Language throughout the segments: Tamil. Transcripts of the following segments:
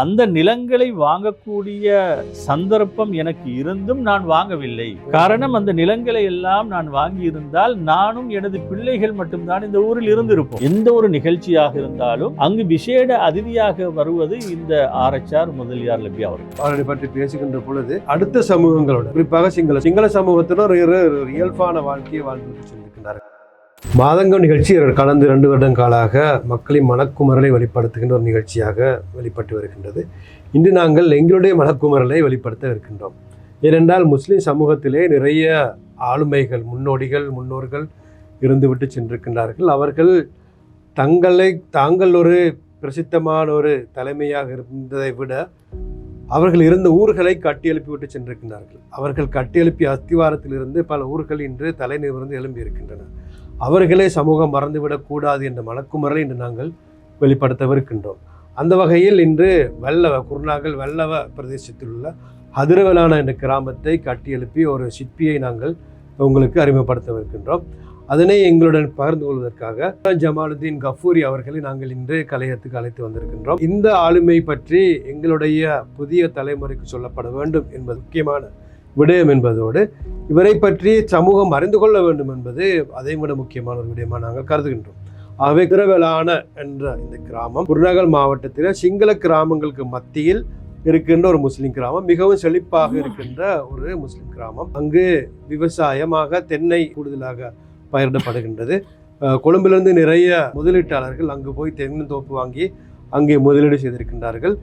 அந்த நிலங்களை வாங்கக்கூடிய சந்தர்ப்பம் எனக்கு இருந்தும் நான் வாங்கவில்லை. காரணம் அந்த நிலங்களை எல்லாம் நான் வாங்கி இருந்தால் நானும் எனது பிள்ளைகள் மட்டும்தான் இந்த ஊரில் இருந்திருப்போம். எந்த ஒரு நிகழ்ச்சியாக இருந்தாலும் அங்கு விசேட அதிதியாக வருவது இந்த ஆர்எச்ஆர் முதலியார் லபி அவர்கள். அவர்களை பற்றி பேசுகின்ற பொழுது அடுத்த சமூகங்களோட குறிப்பாக சிங்கள சிங்கள சமூகத்தினர் ஒரு இயல்பான வாழ்க்கையை வாழ்ந்து சென்றிருக்கிறார்கள். மாதங்கம் நிகழ்ச்சி கடந்த இரண்டு வருடங்காலாக மக்களின் மனக்குமரலை வெளிப்படுத்துகின்ற ஒரு நிகழ்ச்சியாக வெளிப்பட்டு வருகின்றது. இன்று நாங்கள் எங்களுடைய மனக்குமரலை வெளிப்படுத்த இருக்கின்றோம். ஏனென்றால் முஸ்லீம் சமூகத்திலே நிறைய ஆளுமைகள் முன்னோடிகள் முன்னோர்கள் இருந்துவிட்டு சென்றிருக்கின்றார்கள். அவர்கள் தங்களை தாங்கள் ஒரு பிரசித்தமான ஒரு தலைமையாக இருந்ததை விட அவர்கள் இருந்த ஊர்களை கட்டியெழுப்பி விட்டு சென்றிருக்கின்றார்கள். அவர்கள் கட்டியெழுப்பிய அஸ்திவாரத்திலிருந்து பல ஊர்கள் இன்று தலை நிமிர்ந்து எழும்பி அவர்களே சமூகம் மறந்துவிடக்கூடாது என்ற மனக்குமரலை இன்று நாங்கள் வெளிப்படுத்தவிருக்கின்றோம். அந்த வகையில் இன்று வெள்ளவ குருநாகல் வெள்ளவ பிரதேசத்தில் உள்ள ஹதிரவலான என்ற கிராமத்தை கட்டியெழுப்பி ஒரு சிற்பியை நாங்கள் உங்களுக்கு அறிமுகப்படுத்தவிருக்கின்றோம். அதனை எங்களுடன் பகிர்ந்து கொள்வதற்காக ஜமாலுதீன் கஃபூரி அவர்களை நாங்கள் இன்று கலையத்துக்கு அழைத்து வந்திருக்கின்றோம். இந்த ஆளுமை பற்றி எங்களுடைய புதிய தலைமுறைக்கு சொல்லப்பட வேண்டும் என்பது முக்கியமான விடயம் என்பதோடு இவரை பற்றி சமூகம் அறிந்து கொள்ள வேண்டும் என்பது அதையும் விட முக்கியமான ஒரு விடயமாக நாங்கள் கருதுகின்றோம். ஆகவே கிரவலான என்ற இந்த கிராமம் குருநகல் மாவட்டத்தில் சிங்கள கிராமங்களுக்கு மத்தியில் இருக்கின்ற ஒரு முஸ்லீம் கிராமம் மிகவும் செழிப்பாக இருக்கின்ற ஒரு முஸ்லீம் கிராமம். அங்கு விவசாயமாக தென்னை கூடுதலாக பயிரிடப்படுகின்றது. கொழும்பிலிருந்து நிறைய முதலீட்டாளர்கள் அங்கு போய் தென்னந்தோப்பு வாங்கி அங்கே முதலீடு செய்திருக்கின்றார்கள்.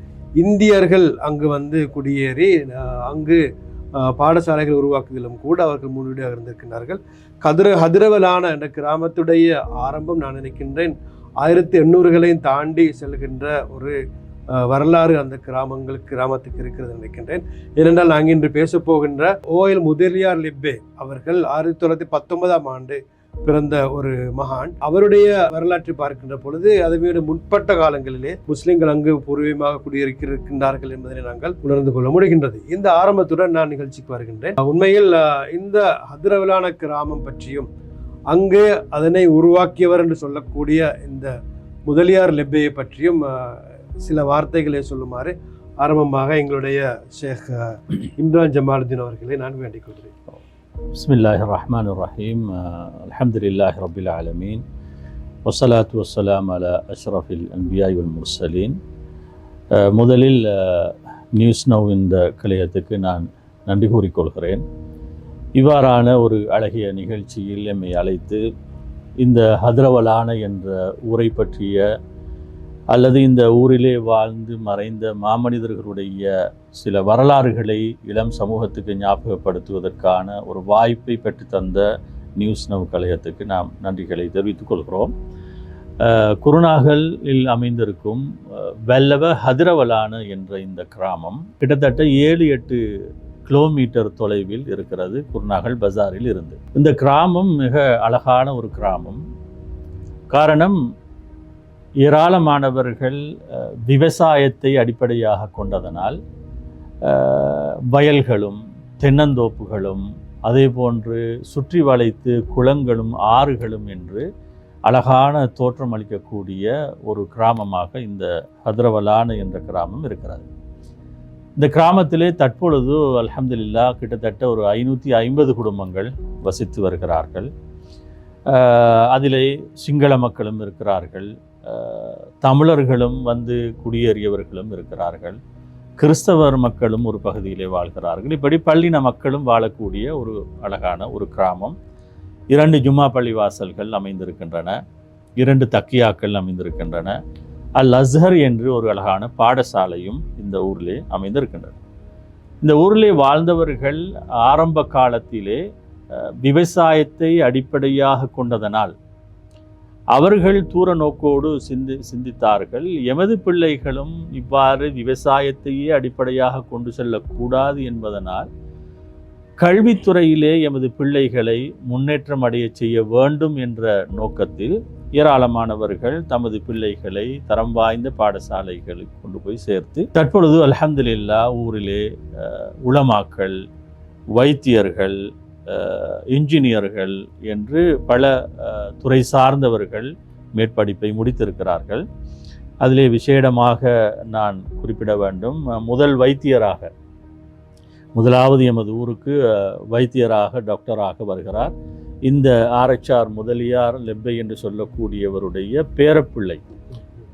இந்தியர்கள் அங்கு வந்து குடியேறி அங்கு பாடசாலைகள் உருவாக்குவதிலும் கூட அவர்கள் முன்னோடியாக இருந்திருக்கின்றார்கள். கதிர கதிரவலான என்ற கிராமத்துடைய ஆரம்பம் நான் நினைக்கின்றேன். ஆயிரத்தி எண்ணூறுகளையும் தாண்டி செல்கின்ற ஒரு வரலாறு அந்த கிராமங்கள் கிராமத்துக்கு இருக்கிறது நினைக்கின்றேன். ஏனென்றால் நாங்கள் இன்று பேசப்போகின்ற ஓஎல் முதலியார் லிப்பே அவர்கள் ஆயிரத்தி தொள்ளாயிரத்தி பத்தொன்பதாம் ஆண்டு பிறந்த ஒரு மகான். அவருடைய வரலாற்றை பார்க்கின்ற பொழுது அதை விட முற்பட்ட காலங்களிலே முஸ்லிம்கள் அங்கு பூர்வீகமாக குடியிருக்கின்றார்கள் என்பதை நாங்கள் உணர்ந்து கொள்ள முடிகின்றது. இந்த ஆரம்பத்துடன் நான் நிகழ்ச்சிக்கு வருகின்றேன். உண்மையில் இந்த ஹதிரவிலான கிராமம் பற்றியும் அங்கு அதனை உருவாக்கியவர் என்று சொல்லக்கூடிய இந்த முதலியார் லெப்பையை பற்றியும் சில வார்த்தைகளை சொல்லுமாறு ஆரம்பமாக எங்களுடைய ஷேக் இம்ரான் ஜமாலுதீன் அவர்களை நான் வேண்டிக் கொள்கிறேன். بسم الله الرحمن الرحيم آه، الحمد لله رب العالمين والصلاة والسلام على أشرف الأنبياء والمرسلين آه، முதலில் ஆஹ், நியூஸ் நவ் இந்த கலையத்துக்கு நான் நன்றி கூறிக்கொள்கிறேன் இவ்வாறான ஒரு அழகிய நிகழ்ச்சியில் எம்மை அழைத்து இந்த ஹத்ரவலான என்ற ஊரை பற்றிய அல்லது இந்த ஊரிலே வாழ்ந்து மறைந்த மாமனிதர்களுடைய சில வரலாறுகளை இளம் சமூகத்துக்கு ஞாபகப்படுத்துவதற்கான ஒரு வாய்ப்பை பெற்று தந்த நியூஸ் நவ் கழகத்துக்கு நாம் நன்றிகளை தெரிவித்துக் கொள்கிறோம். குருநாகலில் அமைந்திருக்கும் வெல்லவ ஹதிரவலான என்ற இந்த கிராமம் கிட்டத்தட்ட ஏழு எட்டு கிலோமீட்டர் தொலைவில் இருக்கிறது குருநாகல் பஜாரில் இருந்து. இந்த கிராமம் மிக அழகான ஒரு கிராமம். காரணம் ஏராளமானவர்கள் விவசாயத்தை அடிப்படையாக கொண்டதனால் வயல்களும் தென்னந்தோப்புகளும் அதே போன்று சுற்றி வளைத்து குளங்களும் ஆறுகளும் என்று அழகான தோற்றம் அளிக்கக்கூடிய ஒரு கிராமமாக இந்த ஹத்ரவலான என்ற கிராமம் இருக்கிறது. இந்த கிராமத்திலே தற்பொழுது அலமதுல்லா கிட்டத்தட்ட ஒரு ஐநூற்றி ஐம்பது குடும்பங்கள் வசித்து வருகிறார்கள். அதிலே சிங்கள மக்களும் இருக்கிறார்கள். தமிழர்களும் வந்து குடியேறியவர்களும் இருக்கிறார்கள். கிறிஸ்தவர் மக்களும் ஒரு பகுதியிலே வாழ்கிறார்கள். இப்படி பள்ளின மக்களும் வாழக்கூடிய ஒரு அழகான ஒரு கிராமம். இரண்டு ஜும்மா பள்ளி வாசல்கள் அமைந்திருக்கின்றன. இரண்டு தக்கியாக்கள் அமைந்திருக்கின்றன. அல் அஸ்ஹர் என்று ஒரு அழகான பாடசாலையும் இந்த ஊரிலே அமைந்திருக்கின்றன. இந்த ஊரிலே வாழ்ந்தவர்கள் ஆரம்ப காலத்திலே விவசாயத்தை அடிப்படையாக கொண்டதனால் அவர்கள் தூர நோக்கோடு சிந்தி சிந்தித்தார்கள். எமது பிள்ளைகளும் இவ்வாறு விவசாயத்தையே அடிப்படையாக கொண்டு செல்லக்கூடாது என்பதனால் கல்வித்துறையிலே எமது பிள்ளைகளை முன்னேற்றம் அடைய செய்ய வேண்டும் என்ற நோக்கத்தில் ஏராளமானவர்கள் தமது பிள்ளைகளை தரம் வாய்ந்த பாடசாலைகளுக்கு கொண்டு போய் சேர்த்து தற்பொழுது அலமதுல்லா ஊரிலே உளமாக்கள் வைத்தியர்கள் இன்ஜினியர்கள் என்று பல துறை சார்ந்தவர்கள் மேற்படிப்பை முடித்திருக்கிறார்கள். அதிலே விசேடமாக நான் குறிப்பிட வேண்டும். முதல் வைத்தியராக முதலாவது எமது ஊருக்கு வைத்தியராக டாக்டராக வருகிறார். இந்த ஆர்எச்ஆர் முதலியார் லெப்பை என்று சொல்லக்கூடியவருடைய பேரப்பிள்ளை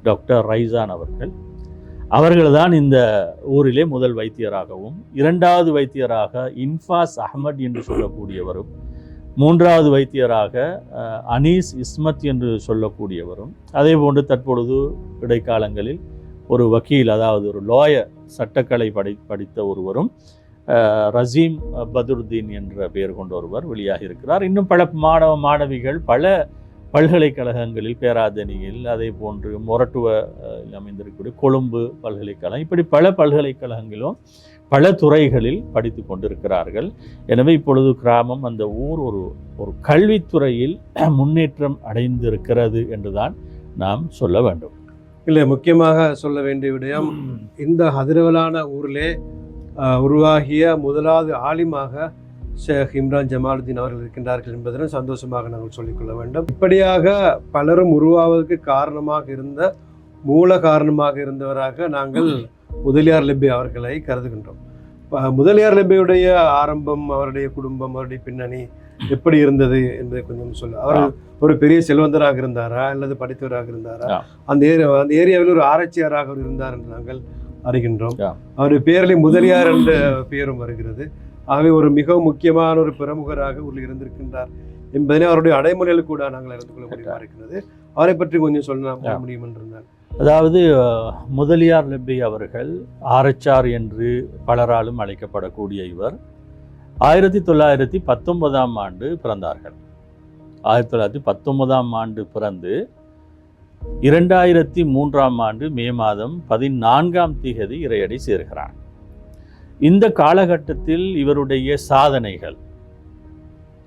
டாக்டர் ரைசான் அவர்கள். அவர்கள்தான் இந்த ஊரிலே முதல் வைத்தியராகவும் இரண்டாவது வைத்தியராக இன்ஃபாஸ் அஹமத் என்று சொல்லக்கூடியவரும் மூன்றாவது வைத்தியராக அனீஸ் இஸ்மத் என்று சொல்லக்கூடியவரும். அதே போன்று தற்பொழுது இடைக்காலங்களில் ஒரு வக்கீல் அதாவது ஒரு லாயர் சட்டக்கலை படி படித்த ஒருவரும் ரசீம் பதுருதீன் என்ற பெயர் கொண்ட ஒருவர் வெளியாகி இருக்கிறார் இன்னும் பல மாணவ மாணவிகள் பல பல்கலைக்கழகங்களில் பேராதனியில் அதே போன்று மொரட்டுவ அமைந்திருக்கக்கூடிய கொழும்பு பல்கலைக்கழகம் இப்படி பல பல்கலைக்கழகங்களும் பல துறைகளில் படித்து கொண்டிருக்கிறார்கள். எனவே இப்பொழுது கிராமம் அந்த ஊர் ஒரு ஒரு கல்வித்துறையில் முன்னேற்றம் அடைந்திருக்கிறது என்றுதான் நாம் சொல்ல வேண்டும். இல்லை முக்கியமாக சொல்ல வேண்டிய விடயம் இந்த அதிரவலான ஊரிலே உருவாகிய முதலாவது ஆலிமாக ஷேக் இம்ரான் ஜமாலுதீன் அவர்கள் இருக்கின்றார்கள் என்பதனை சந்தோஷமாக நாங்கள் சொல்லிக்கொள்ள வேண்டும். இப்படியாக பலரும் உருவாவதற்கு காரணமாக இருந்த மூல காரணமாக இருந்தவராக நாங்கள் முதலியார் லெப்பி அவர்களை கருதுகின்றோம். முதலியார் லெப்பியுடைய ஆரம்பம் அவருடைய குடும்பம் அவருடைய பின்னணி எப்படி இருந்தது என்பதை கொஞ்சம் சொல்ல. அவர் ஒரு பெரிய செல்வந்தராக இருந்தாரா அல்லது படித்தவராக இருந்தாரா. அந்த ஏரியா அந்த ஏரியாவில் ஒரு ஆராய்ச்சியாராக அவர் இருந்தார் என்று நாங்கள் அறிகின்றோம். அவருடைய பேரிலே முதலியார் என்ற பெயரும் வருகிறது. ஆகவே ஒரு மிகவும் முக்கியமான ஒரு பிரமுகராக ஊரில் இருந்திருக்கின்றார் என்பதனை அவருடைய அடைமொழியில் கூட நாங்கள் அறிந்து கொள்ள முடியுமா இருக்கிறது? அவரை பற்றி கொஞ்சம் சொல்ல. முடியும் என்றால். அதாவது முதலியார் லெப்பி அவர்கள் ஆரச்சார் என்று பலராலும் அழைக்கப்படக்கூடிய இவர் ஆயிரத்தி தொள்ளாயிரத்தி பத்தொன்பதாம் ஆண்டு பிறந்தார்கள். ஆயிரத்தி தொள்ளாயிரத்தி பத்தொன்பதாம் ஆண்டு பிறந்து இரண்டாயிரத்தி மூன்றாம் ஆண்டு மே மாதம் பதினான்காம் திகதி இறையடி சேர்கிறார் இந்த காலகட்டத்தில் இவருடைய சாதனைகள்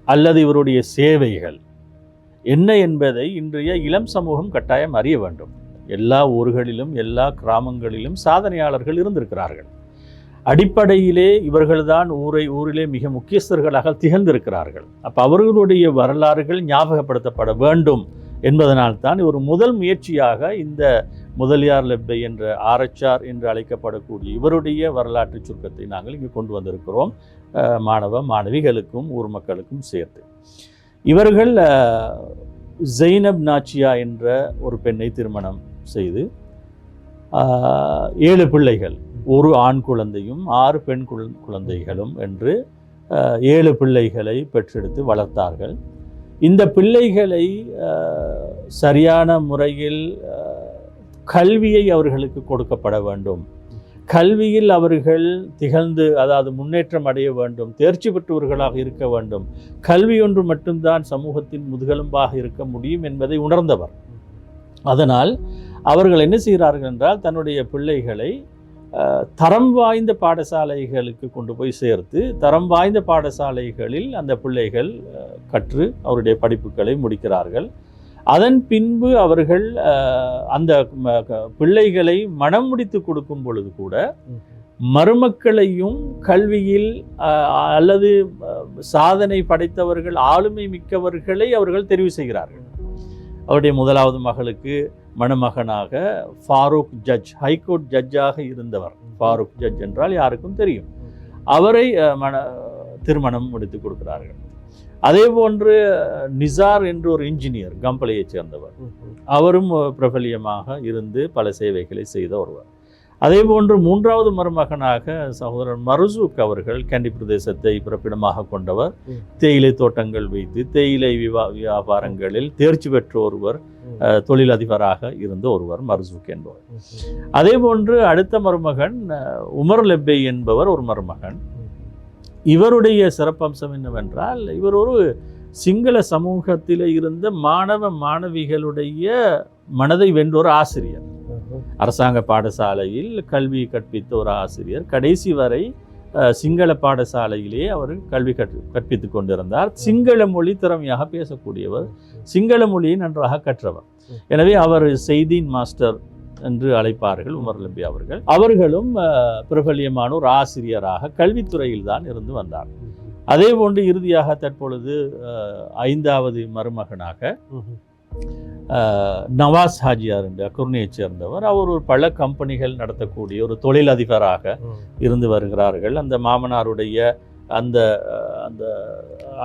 அல்லது இவருடைய சேவைகள் என்ன என்பதை இன்றைய இளம் சமூகம் கட்டாயம் அறிய வேண்டும். எல்லா ஊர்களிலும் எல்லா கிராமங்களிலும் சாதனையாளர்கள் இருந்திருக்கிறார்கள். அடிப்படையிலே இவர்கள்தான் ஊரை ஊரிலே மிக முக்கியஸ்தர்களாக திகழ்ந்திருக்கிறார்கள். அப்போ அவர்களுடைய வரலாறுகள் ஞாபகப்படுத்தப்பட வேண்டும் என்பதனால்தான் ஒரு முதல் முயற்சியாக இந்த முதலியார் லெப்பை என்ற ஆரச்சார் என்று அழைக்கப்படக்கூடிய இவருடைய வரலாற்று சுருக்கத்தை நாங்கள் இங்கு கொண்டு வந்திருக்கிறோம். மாணவ மாணவிகளுக்கும் ஊர் மக்களுக்கும் சேர்த்து. இவர்கள் ஜெய்னப் நாச்சியா என்ற ஒரு பெண்ணை திருமணம் செய்து ஏழு பிள்ளைகள் ஒரு ஆண் குழந்தையும் ஆறு பெண் குழ- குழந்தைகளும் என்று ஏழு பிள்ளைகளை பெற்றெடுத்து வளர்த்தார்கள். இந்த பிள்ளைகளை சரியான முறையில் கல்வியை அவர்களுக்கு கொடுக்கப்பட வேண்டும். கல்வியில் அவர்கள் திகழ்ந்து அதாவது முன்னேற்றம் அடைய வேண்டும் தேர்ச்சி பெற்றவர்களாக இருக்க வேண்டும். கல்வி ஒன்று மட்டும்தான் சமூகத்தின் முதுகெலும்பாக இருக்க முடியும் என்பதை உணர்ந்தவர். அதனால் அவர்கள் என்ன செய்கிறார்கள் என்றால் தன்னுடைய பிள்ளைகளை அஹ், தரம் வாய்ந்த பாடசாலைகளுக்கு கொண்டு போய் சேர்த்து தரம் வாய்ந்த பாடசாலைகளில் அந்த பிள்ளைகள் அஹ், கற்று அவருடைய படிப்புகளை முடிக்கிறார்கள். அதன் பின்பு அவர்கள் அந்த பிள்ளைகளை மனம் முடித்து கொடுக்கும் பொழுது கூட மருமக்களையும் கல்வியில் அல்லது சாதனை படைத்தவர்கள் ஆளுமை மிக்கவர்களை அவர்கள் தெரிவு செய்கிறார்கள். அவருடைய முதலாவது மகளுக்கு மணமகனாக ஃபாரூக் ஜட்ஜ் ஹைகோர்ட் ஜட்ஜாக இருந்தவர். ஃபாரூக் ஜட்ஜ் என்றால் யாருக்கும் தெரியும். அவரை மன திருமணம் முடித்து கொடுக்கிறார்கள். அதே போன்று நிசார் என்று ஒரு இன்ஜினியர் கம்பளையைச் சேர்ந்தவர். அவரும் பிரபல்யமாக இருந்து பல சேவைகளை செய்த ஒருவர். அதே போன்று மூன்றாவது மருமகனாக சகோதரர் மருசூக் அவர்கள் கேண்டி பிரதேசத்தை பிறப்பிடமாக கொண்டவர். தேயிலை தோட்டங்கள் வைத்து தேயிலை விவா வியாபாரங்களில் தேர்ச்சி பெற்ற ஒருவர் தொழிலதிபராக இருந்த ஒருவர் மருசூக் என்பவர். அதே போன்று அடுத்த மருமகன் உமர் லெப்பை என்பவர் ஒரு மருமகன். இவருடைய சிறப்பம்சம் என்னவென்றால் இவர் ஒரு சிங்கள சமூகத்தில் இருந்த மாணவ மாணவிகளுடைய மனதை வென்ற ஒரு ஆசிரியர். அரசாங்க பாடசாலையில் கல்வி கற்பித்த ஒரு ஆசிரியர். கடைசி வரை சிங்கள பாடசாலையிலே அவர் கல்வி கற் கற்பித்துக் கொண்டிருந்தார். சிங்கள மொழி திறமையாக பேசக்கூடியவர். சிங்கள மொழியை நன்றாக கற்றவர். எனவே அவர் செய்தீன் மாஸ்டர் என்று அழைப்பார்கள் உமர் லம்பி அவர்கள். அவர்களும் பிரபல்யமான ஒரு ஆசிரியராக கல்வித்துறையில் தான் இருந்து வந்தார். அதே போன்று இறுதியாக தற்பொழுது ஐந்தாவது மருமகனாக நவாஸ் ஹாஜியார் என்று அக்குர்னியைச் சேர்ந்தவர். அவர் ஒரு பல கம்பெனிகள் நடத்தக்கூடிய ஒரு தொழிலதிபராக இருந்து வருகிறார்கள். அந்த மாமனாருடைய அந்த அந்த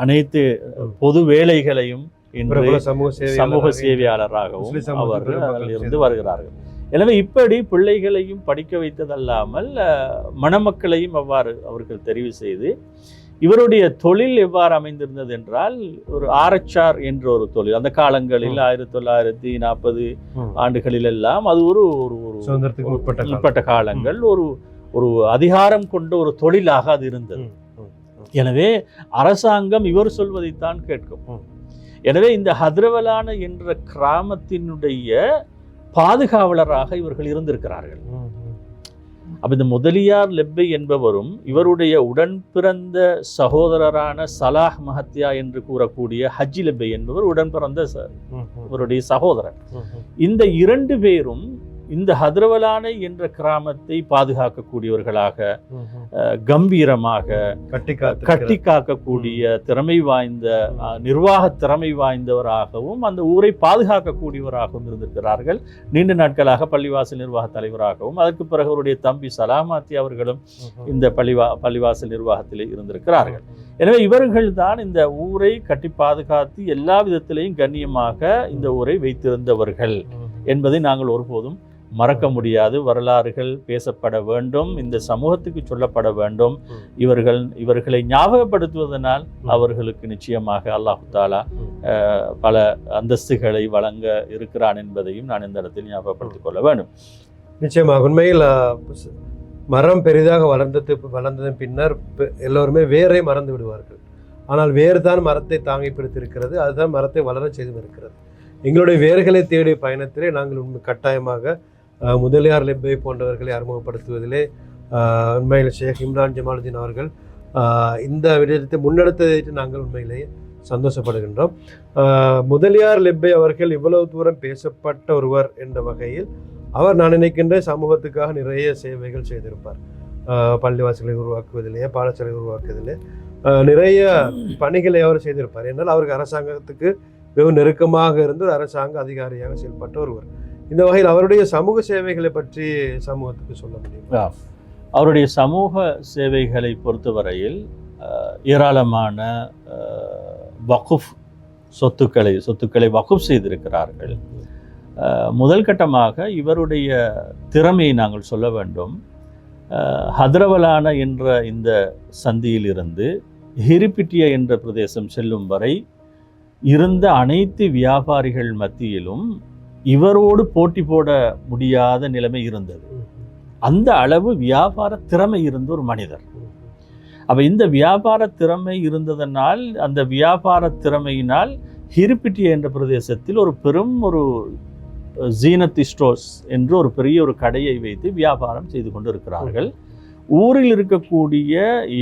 அனைத்து பொது வேலைகளையும் இன்று சமூக சமூக சேவை சேவையாளராகவும் அதில் இருந்து வருகிறார்கள். எனவே இப்படி பிள்ளைகளையும் படிக்க வைத்ததல்லாமல் மணமக்களையும் அவ்வாறு அவர்கள் தெரிவு செய்து இவருடைய தொழில் எவ்வாறு அமைந்திருந்தது என்றால் ஒரு ஆரச்சார் என்ற ஒரு தொழில். அந்த காலங்களில் ஆயிரத்தி தொள்ளாயிரத்தி நாற்பது. ஆண்டுகளில் எல்லாம் அது ஒரு ஒரு உட்பட்ட காலங்கள். ஒரு ஒரு அதிகாரம் கொண்ட ஒரு தொழிலாக அது இருந்தது. எனவே அரசாங்கம் இவர் சொல்வதைத்தான் கேட்கும். எனவே இந்த ஹத்ரவலான என்ற கிராமத்தினுடைய பாதுகாவலராக இவர்கள் இருந்திருக்கிறார்கள். அப்ப இந்த முதலியார் லெப்பை என்பவரும் இவருடைய உடன் பிறந்த சகோதரரான சலாஹ் மஹத்யா என்று கூறக்கூடிய ஹஜ்ஜி லெப்பை என்பவர் உடன் பிறந்த. இவருடைய சகோதரர். இந்த இரண்டு பேரும் இந்த ஹத்ரவலானை என்ற கிராமத்தை பாதுகாக்கக்கூடியவர்களாக கம்பீரமாக கட்டி காக்கக்கூடிய திறமை வாய்ந்த நிர்வாக திறமை வாய்ந்தவராகவும் அந்த ஊரை பாதுகாக்கக்கூடியவராகவும் இருந்திருக்கிறார்கள். நீண்ட நாட்களாக பள்ளிவாசல் நிர்வாக தலைவராகவும் அதற்கு பிறகு அவருடைய தம்பி சலாமாத்தி அவர்களும் இந்த பள்ளிவா பள்ளிவாசல் நிர்வாகத்தில் இருந்திருக்கிறார்கள். எனவே இவர்கள் தான் இந்த ஊரை கட்டி பாதுகாத்து எல்லா விதத்திலையும் கண்ணியமாக இந்த ஊரை வைத்திருந்தவர்கள் என்பதை நாங்கள் ஒருபோதும் மறக்க முடியாது வரலாறுகள் பேசப்பட வேண்டும் இந்த சமூகத்துக்கு சொல்லப்பட வேண்டும். இவர்கள் இவர்களை ஞாபகப்படுத்துவதனால். அவர்களுக்கு நிச்சயமாக அல்லாஹு தாலா பல அந்தஸ்துகளை வழங்க இருக்கிறான் என்பதையும் நான் இந்த இடத்தில் ஞாபகப்படுத்திக் கொள்ள வேண்டும். நிச்சயமாக உண்மையில் மரம் பெரிதாக வளர்ந்தது வளர்ந்ததன் பின்னர் எல்லோருமே வேரை மறந்து விடுவார்கள். ஆனால் வேர் தான் மரத்தை தாங்கி பிடித்திருக்கிறது அதுதான் மரத்தை வளரச் செய்து இருக்கிறது எங்களுடைய வேர்களை தேடிய பயணத்திலே நாங்கள் உண்மை கட்டாயமாக முதலியார் லெப்பை போன்றவர்களை அறிமுகப்படுத்துவதிலே உண்மையில் ஷேக் இம்ரான் ஜமாலுதீன் அவர்கள் இந்த விடயத்தை முன்னெடுத்ததை நாங்கள் உண்மையிலேயே சந்தோஷப்படுகின்றோம். முதலியார் லெப்பை அவர்கள் இவ்வளவு தூரம் பேசப்பட்ட ஒருவர் என்ற வகையில் அவர் நான் நினைக்கின்ற சமூகத்துக்காக நிறைய சேவைகள் செய்திருப்பார். பள்ளிவாசலை உருவாக்குவதிலே பாடசாலை உருவாக்குவதிலே நிறைய பணிகளை அவர் செய்திருப்பார். என்றால் அவருக்கு அரசாங்கத்துக்கு மிகவும் நெருக்கமாக இருந்து அரசாங்க அதிகாரியாக செயல்பட்ட ஒருவர். இந்த வகையில் அவருடைய சமூக சேவைகளை பற்றி சமூகத்துக்கு சொல்ல முடியும்? அவருடைய சமூக சேவைகளை பொறுத்தவரையில் ஏராளமான வகுஃப் சொத்துக்களை சொத்துக்களை வகுப் செய்திருக்கிறார்கள். முதல் கட்டமாக இவருடைய திறமையை நாங்கள் சொல்ல வேண்டும். ஹதரவலான என்ற இந்த சந்தியிலிருந்து ஹிரிப்பிட்டிய என்ற பிரதேசம் செல்லும் வரை இருந்த அனைத்து வியாபாரிகள் மத்தியிலும் இவரோடு போட்டி போட முடியாத நிலைமை இருந்தது. அந்த அளவு வியாபார திறமை இருந்த ஒரு மனிதர். அப்ப இந்த வியாபார திறமை இருந்ததனால் அந்த வியாபார திறமையினால் ஹிரிப்பிட்டிய என்ற பிரதேசத்தில் ஒரு பெரும் ஒரு ஜீனத் ஸ்டோர்ஸ் என்று ஒரு பெரிய ஒரு கடையை வைத்து வியாபாரம் செய்து கொண்டிருக்கிறார்கள். ஊரில் இருக்கக்கூடிய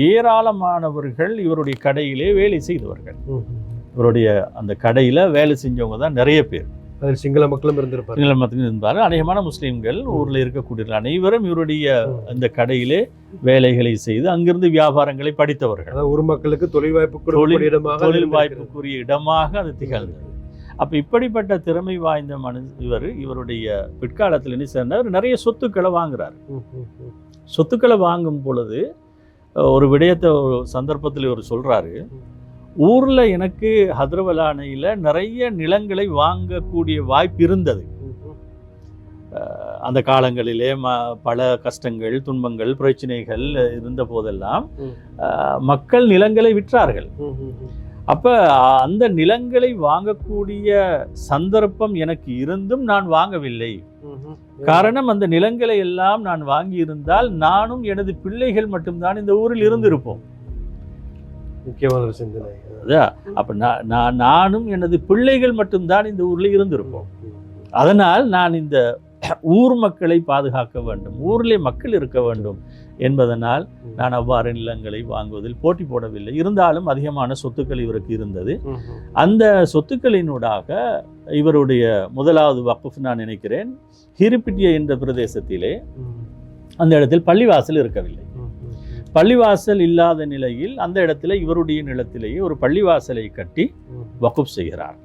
ஏராளமானவர்கள் இவருடைய கடையிலே வேலை செய்தவர்கள். இவருடைய அந்த கடையில வேலை செஞ்சவங்க தான் நிறைய பேர். அதில் சிங்கள மக்களும் இருந்திருப்பார் சிங்கள மதத்தில் இருந்தார்கள் அநேகமான முஸ்லீம்கள் ஊரில் இருக்கக்கூடிய அனைவரும் இவருடைய அந்த கடையிலே வேலைகளை செய்து அங்கிருந்து வியாபாரங்களை படித்தவர்கள். அதாவது ஊர் மக்களுக்கு தொழில் வாய்ப்பு தொழில் கொடுக்கக்கூடிய இடமாக தொழில். வாய்ப்புக்குரிய இடமாக அது திகழ்ந்தது. அப்ப இப்படிப்பட்ட திறமை வாய்ந்த மனு இவர் இவருடைய பிற்காலத்தில் என்ன சேர்ந்தார் நிறைய சொத்துக்களை வாங்குறார். சொத்துக்களை வாங்கும் பொழுது ஒரு விடயத்தை ஒரு சந்தர்ப்பத்தில் இவர் சொல்றாரு. ஊர்ல எனக்கு ஹத்ரவலானையில நிறைய நிலங்களை வாங்கக்கூடிய வாய்ப்பு இருந்தது. அந்த காலங்களிலே ம பல கஷ்டங்கள் துன்பங்கள் பிரச்சனைகள் இருந்த போதெல்லாம் மக்கள் நிலங்களை விற்றார்கள். அப்ப அந்த நிலங்களை வாங்கக்கூடிய சந்தர்ப்பம் எனக்கு இருந்தும் நான் வாங்கவில்லை. காரணம் அந்த நிலங்களை எல்லாம் நான் வாங்கி இருந்தால் நானும் எனது பிள்ளைகள் மட்டும்தான் இந்த ஊரில் இருந்திருப்போம். முக்கியமான சிந்தனை அதா? அப்ப நான் நான் நானும் எனது பிள்ளைகள் மட்டும்தான் இந்த ஊர்ல இருந்திருப்போம். அதனால் நான் இந்த ஊர் மக்களை பாதுகாக்க வேண்டும் ஊரிலே மக்கள் இருக்க வேண்டும் என்பதனால் நான் அவ்வாறு நிலங்களை வாங்குவதில் போட்டி போடவில்லை இருந்தாலும் அதிகமான சொத்துக்கள் இவருக்கு இருந்தது. அந்த சொத்துக்களினூடாக இவருடைய முதலாவது வக்குஃப் நான் நினைக்கிறேன் ஹிரிப்பிட்டிய என்ற பிரதேசத்திலே அந்த இடத்தில் பள்ளிவாசல் இருக்கவில்லை. பள்ளிவாசல் இல்லாத நிலையில் அந்த இடத்துல இவருடைய நிலத்திலேயே ஒரு பள்ளிவாசலை கட்டி ம், வக்குப் செய்கிறார்.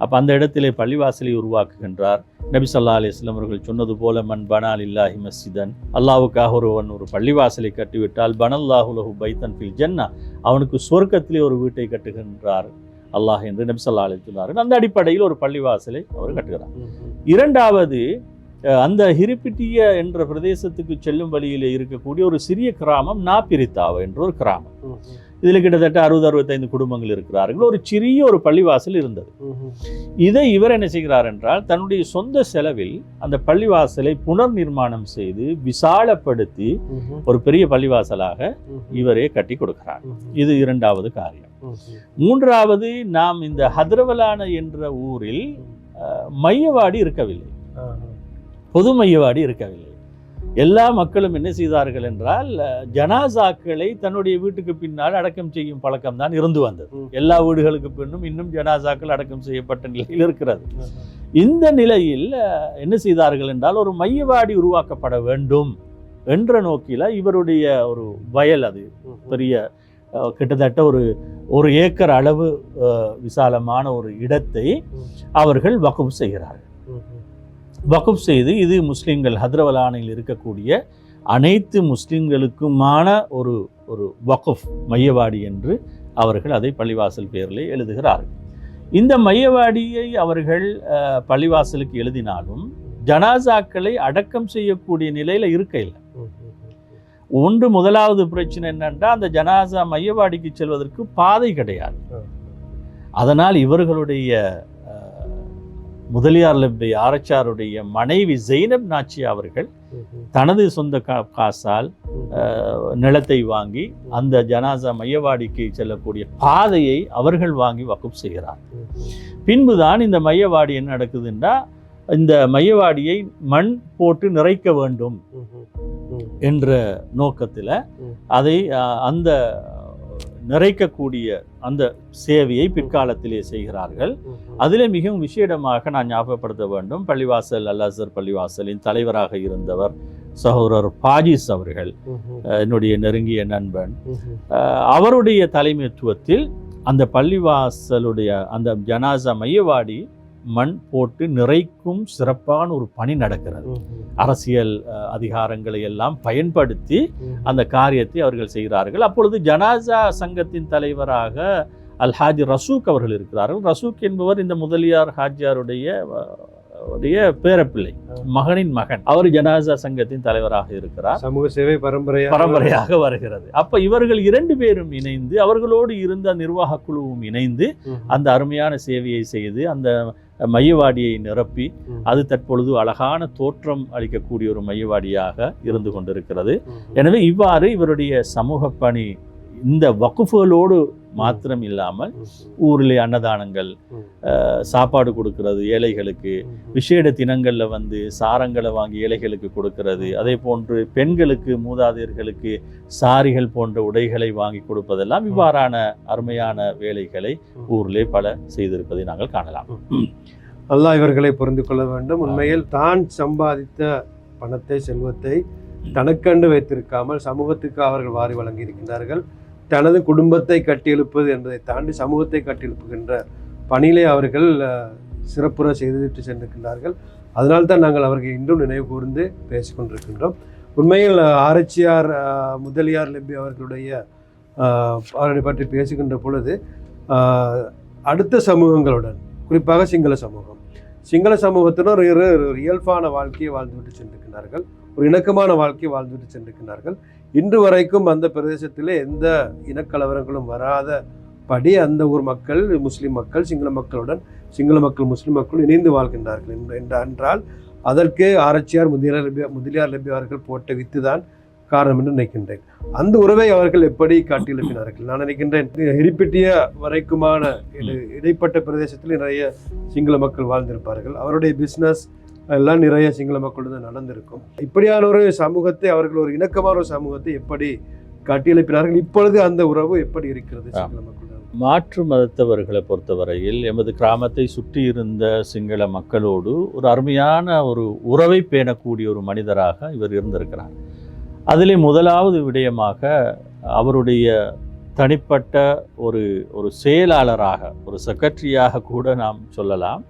அப்போ அந்த இடத்திலே பள்ளிவாசலை உருவாக்குகின்றார். நபி ஸல்லல்லாஹு அலைஹி வஸல்லம் அவர்கள் சொன்னது போல மன் பனால் இல்லாஹி மஸ்ஜிதன் அல்லாஹ்வுக்காக ஒருவன் ஒரு பள்ளிவாசலை கட்டிவிட்டால் பனல்லாஹு லஹு பைத்தன் ஃபில் ஜன்னா அவனுக்கு சொர்க்கத்திலே ஒரு வீட்டை கட்டுகின்றார் அல்லாஹ் என்று நபி ஸல்லல்லாஹு அலைஹி சொன்னார் அந்த அடிப்படையில் ஒரு பள்ளிவாசலை அவர் கட்டுகிறார். இரண்டாவது அந்த ஹிரிப்பிட்டிய என்ற பிரதேசத்துக்கு செல்லும் வழியிலே இருக்கக்கூடிய ஒரு சிறிய கிராமம் நாப்பிரித்தாவ என்ற ஒரு கிராமம். இதில் கிட்டத்தட்ட அறுபது அறுபத்தைந்து குடும்பங்கள் இருக்கிறார்கள். ஒரு சிறிய ஒரு பள்ளிவாசல் இருந்தது. இதை இவர் என்ன செய்கிறார் என்றால் தன்னுடைய சொந்த செலவில் அந்த பள்ளிவாசலை புனர் நிர்மாணம் செய்து விசாலப்படுத்தி ஒரு பெரிய பள்ளிவாசலாக இவரே கட்டி கொடுக்கிறார். இது இரண்டாவது காரியம். மூன்றாவது நாம் இந்த ஹத்ரவலான என்ற ஊரில் மையவாடி இருக்கவில்லை. பொது மையவாடி இருக்கவில்லை. எல்லா மக்களும் என்ன செய்தார்கள் என்றால் ஜனாசாக்களை தன்னுடைய வீட்டுக்கு பின்னால் அடக்கம் செய்யும் பழக்கம் தான் இருந்து வந்தது. எல்லா வீடுகளுக்கு பின்னும் இன்னும் ஜனாசாக்கள் அடக்கம் செய்யப்பட்ட நிலையில் இருக்கிறது. இந்த நிலையில் என்ன செய்தார்கள் என்றால் ஒரு மையவாடி உருவாக்கப்பட வேண்டும் என்ற நோக்கில இவருடைய ஒரு வயல் அது பெரிய கிட்டத்தட்ட ஒரு ஒரு ஏக்கர் அளவு விசாலமான ஒரு இடத்தை அவர்கள் வகுப்பு செய்கிறார்கள். வகுப் செய்து இது முஸ்லிம்கள் ஹத்ரவலானையில் இருக்கக்கூடிய அனைத்து முஸ்லிம்களுக்குமான ஒரு ஒரு வகுப் மையவாடி என்று அவர்கள் அதை பள்ளிவாசல் பேரிலே எழுதுகிறார்கள் இந்த மையவாடியை அவர்கள் பள்ளிவாசலுக்கு எழுதினாலும் ஜனாசாக்களை அடக்கம் செய்யக்கூடிய நிலையில இருக்க இல்லை. ஒன்று முதலாவது பிரச்சனை என்னன்னா அந்த ஜனாசா மையவாடிக்கு செல்வதற்கு பாதை கிடையாது. அதனால் இவர்களுடைய முதலியார் லப்பை ஆரச்சாருடைய மனைவி ஜெய்னப் நாச்சி அவர்கள் தனது சொந்த கா- காசால் நிலத்தை வாங்கி அந்த ஜனாசா மையவாடிக்கு செல்லக்கூடிய பாதையை அவர்கள் வாங்கி வகுப்பு செய்கிறார். பின்புதான் இந்த மையவாடி என்ன நடக்குதுன்னா இந்த மையவாடியை மண் போட்டு நிறைக்க வேண்டும் என்ற நோக்கத்தில். அதை அந்த நிறைக்கக்கூடிய அந்த சேவையை பிற்காலத்திலே செய்கிறார்கள். அதிலே மிகவும் விசேடமாக நான் ஞாபகப்படுத்த வேண்டும். பள்ளிவாசல் அல் அசர் பள்ளிவாசலின் தலைவராக இருந்தவர் சகோதரர் பாஜிஸ் அவர்கள் என்னுடைய நெருங்கிய நண்பன். அவருடைய தலைமைத்துவத்தில் அந்த பள்ளிவாசலுடைய அந்த ஜனாசா மையவாடி மண் போட்டு நிறைக்கும் சிறப்பான ஒரு பணி நடக்கிறது. அரசியல் அதிகாரங்களை எல்லாம் பயன்படுத்தி அந்த காரியத்தை அவர்கள் செய்கிறார்கள். அப்பொழுது ஜனாசா சங்கத்தின் தலைவராக அல்ஹாஜி ரசூக் அவர்கள் இருக்கிறார்கள். ரசூக் என்பவர் இந்த முதலியார் ஹாஜியாருடைய அஹ், உடைய பேரப்பிள்ளை மகனின் மகன். அவர் ஜனாசா சங்கத்தின் தலைவராக இருக்கிறார். சமூக சேவை பரம்பரையா பரம்பரையாக வருகிறது. அப்ப இவர்கள் இரண்டு பேரும் இணைந்து அவர்களோடு இருந்த நிர்வாக குழுவும் இணைந்து அந்த அருமையான சேவையை செய்து அந்த மையவாடியை நிரப்பி அது தற்பொழுது அழகான தோற்றம் அளிக்கக்கூடிய ஒரு மையவாடியாக இருந்து கொண்டிருக்கிறது. எனவே இவ்வாறு இவருடைய சமூக பணி இந்த வகுப்புகளோடு மாத்திரம் இல்லாமல் ஊரிலே அன்னதானங்கள் சாப்பாடு கொடுக்கிறது ஏழைகளுக்கு விசேட தினங்களில் வந்து சாரங்களை வாங்கி ஏழைகளுக்கு கொடுக்கிறது. அதே போன்று பெண்களுக்கு மூதாதையர்களுக்கு சாரிகள் போன்ற உடைகளை வாங்கி கொடுப்பதெல்லாம் இவ்வாறான அருமையான வேலைகளை ஊரிலே பல செய்திருப்பதை நாங்கள் காணலாம். அல்லாஹ் இவர்களை புரிந்து கொள்ள வேண்டும். உண்மையில் தான் சம்பாதித்த பணத்தை செல்வத்தை தனக்கண்டு வைத்திருக்காமல் சமூகத்துக்கு அவர்கள் வாரி வழங்கி இருக்கின்றார்கள் தனது குடும்பத்தை கட்டியெழுப்பது என்பதை தாண்டி சமூகத்தை கட்டியெழுப்புகின்ற பணியிலே அவர்கள் சிறப்புற செய்துவிட்டு சென்றிருக்கின்றார்கள். அதனால்தான் நாங்கள் அவர்கள் இன்றும் நினைவு கூர்ந்து பேசிக்கொண்டிருக்கின்றோம். உண்மையில் ஆராய்ச்சியார் முதலியார் லெப்பி அவர்களுடைய அவர்களை பற்றி பேசுகின்ற பொழுது அடுத்த சமூகங்களுடன் குறிப்பாக சிங்கள சமூகம். சிங்கள சமூகத்தினர் ஒரு இயல்பான வாழ்க்கையை வாழ்ந்துவிட்டு சென்றிருக்கிறார்கள் ஒரு இணக்கமான வாழ்க்கையை வாழ்ந்துவிட்டு சென்றிருக்கிறார்கள் இன்று வரைக்கும் அந்த பிரதேசத்தில் எந்த இனக்கலவரங்களும் வராத படி அந்த ஊர் மக்கள் முஸ்லீம் மக்கள் சிங்கள மக்களுடன் சிங்கள மக்கள் முஸ்லீம் மக்கள் இணைந்து வாழ்கின்றார்கள் என்றால் அதற்கு ஆராய்ச்சியார் முதலியார் லெப்பி முதலியார் லபி அவர்கள் போட்ட வித்து தான் காரணம் என்று நினைக்கின்றேன். அந்த உறவை அவர்கள் எப்படி காட்டியெழுப்பினார்கள் நான் நினைக்கின்றேன் ஹிரிப்பிட்டிய வரைக்குமான இடை- இடைப்பட்ட பிரதேசத்தில் நிறைய சிங்கள மக்கள் வாழ்ந்திருப்பார்கள். அவருடைய பிஸ்னஸ் எல்லாம் நிறைய சிங்கள மக்களுடன் நடந்திருக்கும். இப்படியான ஒரு சமூகத்தை அவர்கள் ஒரு இணக்கமான ஒரு சமூகத்தை எப்படி காட்டியெழுப்பினார்கள்? இப்பொழுது அந்த உறவு எப்படி இருக்கிறது சிங்கள மக்களுடன் மாற்று மதத்தவர்களை பொறுத்தவரையில் எமது கிராமத்தை சுற்றி இருந்த சிங்கள மக்களோடு ஒரு அருமையான ஒரு உறவை பேணக்கூடிய ஒரு மனிதராக இவர் இருந்திருக்கிறார். அதிலே முதலாவது விடயமாக அவருடைய தனிப்பட்ட ஒரு ஒரு செயலாளராக ஒரு செக்ரட்டரியாக கூட நாம் சொல்லலாம்.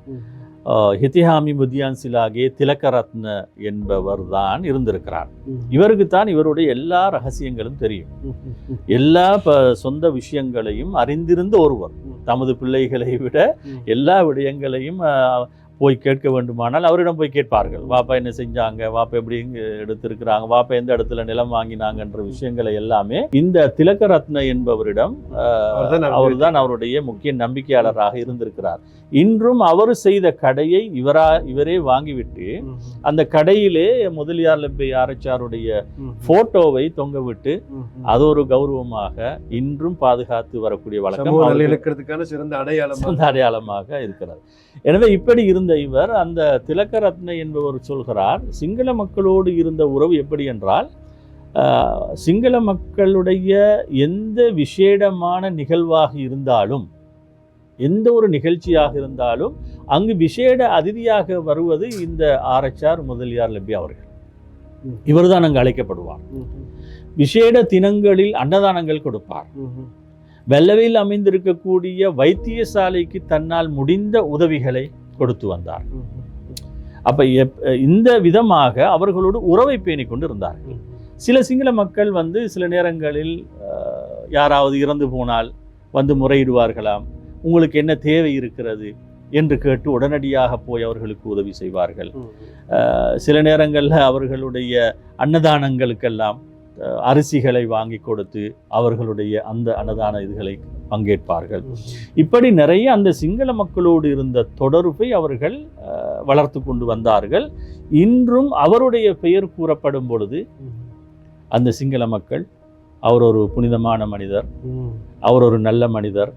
அஹ், ஹிதிஹாமி முதியான்சிலாகே திலக்கரத்ன என்பவர் தான் இருந்திருக்கிறார். இவருக்கு தான் இவருடைய எல்லா ரகசியங்களும் தெரியும். எல்லா சொந்த விஷயங்களையும் அறிந்திருந்த ஒருவர். தமது பிள்ளைகளை விட எல்லா விடயங்களையும் போய் கேட்க வேண்டுமானால் அவரிடம் போய் கேட்பார்கள். வாப்பா என்ன செஞ்சாங்க? வாப்பா எப்படி எடுத்திருக்கிறாங்க? வாப்பா எந்த இடத்துல நிலம் வாங்கினாங்கன்ற விஷயங்களை எல்லாமே இந்த திலகரத்ன என்பவரிடம் அவர்தான் அவர்தான் அவருடைய முக்கிய நம்பிக்கையாளராக இருந்திருக்கிறார். இன்றும் அவர் செய்த கடையை இவரா இவரே வாங்கிவிட்டு அந்த கடையிலே முதலியார் லெப்பை ஆரச்சாருடைய போட்டோவை தொங்க விட்டு அது ஒரு கௌரவமாக இன்றும் பாதுகாத்து வரக்கூடிய வழக்கம் சிறந்த அடையாளம் அடையாளமாக இருக்கிறது. எனவே இப்படி இருந்த இவர் அந்த திலக்கரத்ன என்பவர் சொல்கிறார் சிங்கள மக்களோடு இருந்த உறவு எப்படி என்றால் சிங்கள மக்களுடைய எந்த விசேடமான நிகழ்வாக இருந்தாலும் எந்த ஒரு நிகழ்ச்சியாக இருந்தாலும் அங்கு விசேட அதிதியாக வருவது இந்த ஆரச்சார் முதலியார் லெப்பி அவர்கள். இவர்தான் அங்கு அழைக்கப்படுவார். விசேட தினங்களில் அன்னதானங்கள் கொடுப்பார். வெள்ளவையில் அமைந்திருக்கக்கூடிய வைத்தியசாலைக்கு தன்னால் முடிந்த உதவிகளை கொடுத்து வந்தார். அப்ப எப்- இந்த விதமாக அவர்களோடு உறவை பேணிக் கொண்டு இருந்தார்கள் சில சிங்கள மக்கள் வந்து சில நேரங்களில் யாராவது இறந்து போனால் வந்து முறையிடுவார்களாம். உங்களுக்கு என்ன தேவை இருக்கிறது? என்று கேட்டு உடனடியாக போய் அவர்களுக்கு உதவி செய்வார்கள். சில நேரங்களில் அவர்களுடைய அன்னதானங்களுக்கெல்லாம் அஹ், அரிசிகளை வாங்கி கொடுத்து அவர்களுடைய அந்த அன்னதான இதுகளை பங்கேற்பார்கள். இப்படி நிறைய அந்த சிங்கள மக்களோடு இருந்த தொடர்பை அவர்கள் வளர்த்து கொண்டு வந்தார்கள். இன்றும் அவருடைய பெயர் கூறப்படும் பொழுது அந்த சிங்கள மக்கள் அவர் ஒரு புனிதமான மனிதர் அவர் ஒரு நல்ல மனிதர்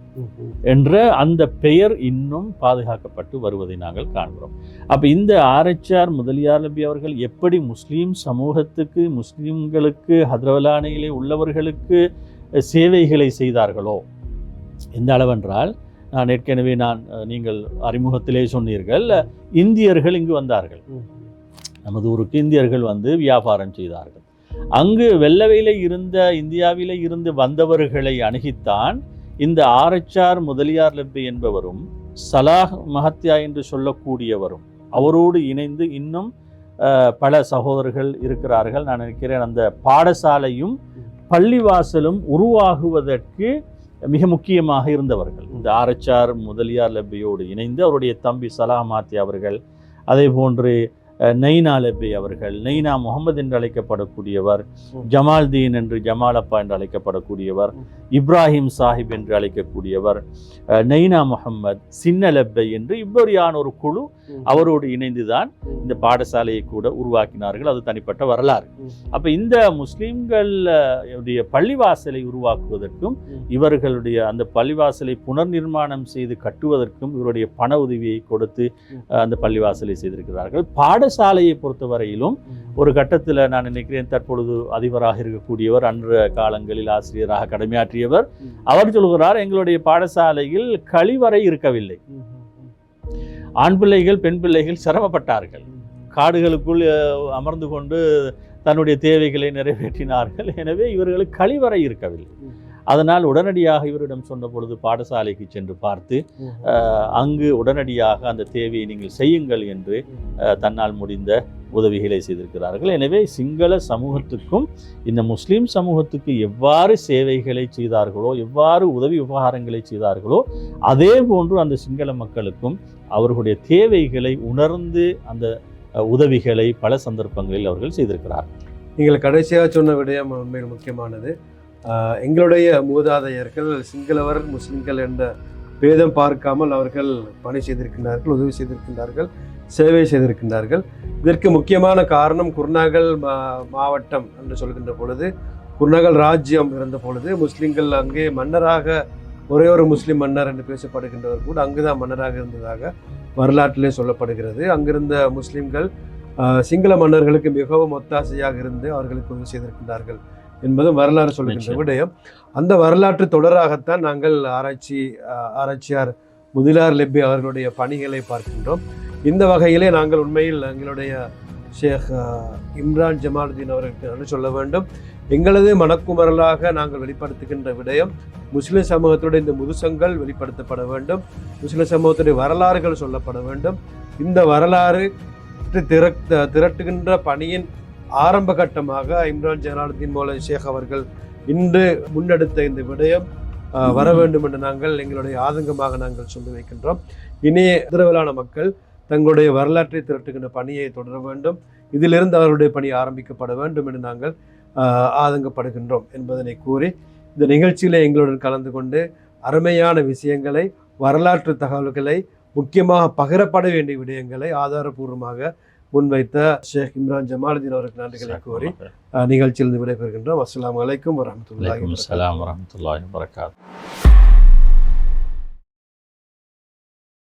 என்ற அந்த பெயர் இன்னும் பாதுகாக்கப்பட்டு வருவதை நாங்கள் காண்கிறோம். அப்ப இந்த ஆரச்சார் முதலியார் நபி அவர்கள் எப்படி முஸ்லீம் சமூகத்துக்கு முஸ்லீம்களுக்கு ஹத்ரவலானையிலே உள்ளவர்களுக்கு சேவைகளை செய்தார்களோ எந்த அளவென்றால் நான் ஏற்கனவே நான் நீங்கள் அறிமுகத்திலே சொன்னீர்கள் இந்தியர்கள் இங்கு வந்தார்கள். நமது ஊருக்கு இந்தியர்கள் வந்து வியாபாரம் செய்தார்கள். அங்கு வெள்ளவையில இருந்த இந்தியாவிலே இருந்து வந்தவர்களை அணுகித்தான் இந்த ஆரச்சார் முதலியார் லெப்பை என்பவரும் சலாஹ் மஹத்யா என்று சொல்லக்கூடியவரும் அவரோடு இணைந்து இன்னும் பல சகோதரர்கள் இருக்கிறார்கள். நான் நினைக்கிறேன் அந்த பாடசாலையும் பள்ளிவாசலும் உருவாகுவதற்கு மிக முக்கியமாக இருந்தவர்கள். இந்த ஆரச்சார் முதலியார் லப்பியோடு இணைந்து அவருடைய தம்பி சலாமாத்தி அவர்கள் அதே போன்று நெய்னா நைனா அவர்கள் நைனா முகமது என்று அழைக்கப்படக்கூடியவர் ஜமால்தீன் என்று ஜமாலப்பா என்று அழைக்கப்படக்கூடியவர் இப்ராஹிம் சாஹிப் என்று அழைக்கக்கூடியவர் நெய்னா நைனா முகம்மது சின்ன லப்பை என்று இவ்வொரியான ஒரு குழு அவரோடு இணைந்துதான் இந்த பாடசாலையை கூட உருவாக்கினார்கள். அது தனிப்பட்ட வரலாறு. அப்ப இந்த முஸ்லிம்கள் பள்ளிவாசலை உருவாக்குவதற்கும் இவர்களுடைய அந்த பள்ளிவாசலை புனர் நிர்மாணம் செய்து கட்டுவதற்கும் இவருடைய பண உதவியை கொடுத்து அந்த பள்ளிவாசலை செய்திருக்கிறார்கள். பாடசாலையை பொறுத்தவரையிலும் ஒரு கட்டத்தில் நான் நினைக்கிறேன் தற்பொழுது அதிபராக இருக்கக்கூடியவர் அன்ற காலங்களில் ஆசிரியராக கடமையாற்றியவர். அவர் சொல்கிறார் எங்களுடைய பாடசாலையில் கழிவறை இருக்கவில்லை. ஆண் பிள்ளைகள் பெண் பிள்ளைகள் சிரமப்பட்டார்கள். காடுகளுக்குள் அமர்ந்து கொண்டு தன்னுடைய தேவைகளை நிறைவேற்றினார்கள். எனவே இவர்களுக்கு கழிவறை இருக்கவில்லை. அதனால் உடனடியாக இவரிடம் சொன்ன பொழுது பாடசாலைக்கு சென்று பார்த்து அங்கு உடனடியாக அந்த தேவையை நீங்கள் செய்யுங்கள் என்று தன்னால் முடிந்த உதவிகளை செய்திருக்கிறார்கள். எனவே சிங்கள சமூகத்துக்கும் இந்த முஸ்லிம் சமூகத்துக்கு எவ்வாறு சேவைகளை செய்தார்களோ எவ்வாறு உதவி உபகாரங்களை செய்தார்களோ அதே போன்று அந்த சிங்கள மக்களுக்கும் அவர்களுடைய தேவைகளை உணர்ந்து அந்த உதவிகளை பல சந்தர்ப்பங்களில் அவர்கள் செய்திருக்கிறார்கள். நீங்கள் கடைசியாக சொன்ன விடயம் உண்மையில் முக்கியமானது. எங்களுடைய மூதாதையர்கள் சிங்களவர் முஸ்லிம்கள் என்ற பேதம் பார்க்காமல் அவர்கள் பணி செய்திருக்கின்றார்கள் உதவி செய்திருக்கின்றார்கள் சேவை செய்திருக்கின்றார்கள். இதற்கு முக்கியமான காரணம் குருநாகல் மா மாவட்டம் என்று சொல்கின்ற பொழுது குருநாகல் ராஜ்யம் இருந்த பொழுது முஸ்லிம்கள் அங்கே மன்னராக ஒரே ஒரு முஸ்லீம் மன்னர் என்று பேசப்படுகின்றவர் கூட அங்குதான் மன்னராக இருந்ததாக வரலாற்றிலே சொல்லப்படுகிறது. அங்கிருந்த முஸ்லிம்கள் சிங்கள மன்னர்களுக்கு மிகவும் ஒத்தாசையாக இருந்து அவர்களுக்கு உதவி செய்திருக்கின்றார்கள். என்பதும் வரலாறு சொல்கின்ற. விடயம். அந்த வரலாற்று தொடராகத்தான் நாங்கள் ஆராய்ச்சி ஆராய்ச்சியார் முதிலார் லெப்பி அவர்களுடைய பணிகளை பார்க்கின்றோம். இந்த வகையிலே நாங்கள் உண்மையில் எங்களுடைய ஷேக் இம்ரான் ஜமாலுதீன் அவர்களுக்கு நன்றி சொல்ல வேண்டும். எங்களது மனக்குமரலாக நாங்கள் வெளிப்படுத்துகின்ற விடயம் முஸ்லிம் சமூகத்துடைய இந்த முதுசங்கள் வெளிப்படுத்தப்பட வேண்டும். முஸ்லிம் சமூகத்துடைய வரலாறுகள் சொல்லப்பட வேண்டும். இந்த வரலாறு திரட்ட திரட்டுகின்ற பணியின் ஆரம்ப கட்டமாக இம்ரான் ஜலாலுதீன் மோலன் ஷேக் அவர்கள் இன்று முன்னெடுத்த இந்த விடயம் வர வேண்டும் என்று நாங்கள் எங்களுடைய ஆதங்கமாக நாங்கள் சொல்லி வைக்கின்றோம். இனிய எதிரவிலான மக்கள் தங்களுடைய வரலாற்றை திரட்டுகின்ற பணியை தொடர வேண்டும். இதிலிருந்து அவருடைய பணி ஆரம்பிக்கப்பட வேண்டும் என்று நாங்கள் ஆதங்கப்படுகின்றோம் என்பதனை கூறி இந்த நிகழ்ச்சியில் எங்களுடன் கலந்து கொண்டு அருமையான விஷயங்களை வரலாற்று தகவல்களை முக்கியமாக பகிரப்பட வேண்டிய விடயங்களை ஆதாரபூர்வமாக முன்வைத்த ஷேக் இம்ரான் ஜமாலுதீன் அவருக்கு நன்றிகளை கூறி அஹ், நிகழ்ச்சியிலிருந்து விடைபெறுகின்றோம். வரமத்துல்லாஹி வலைக்கம் அஸ்ஸலாம் வரமத்துல்லாஹி வபரகாத்.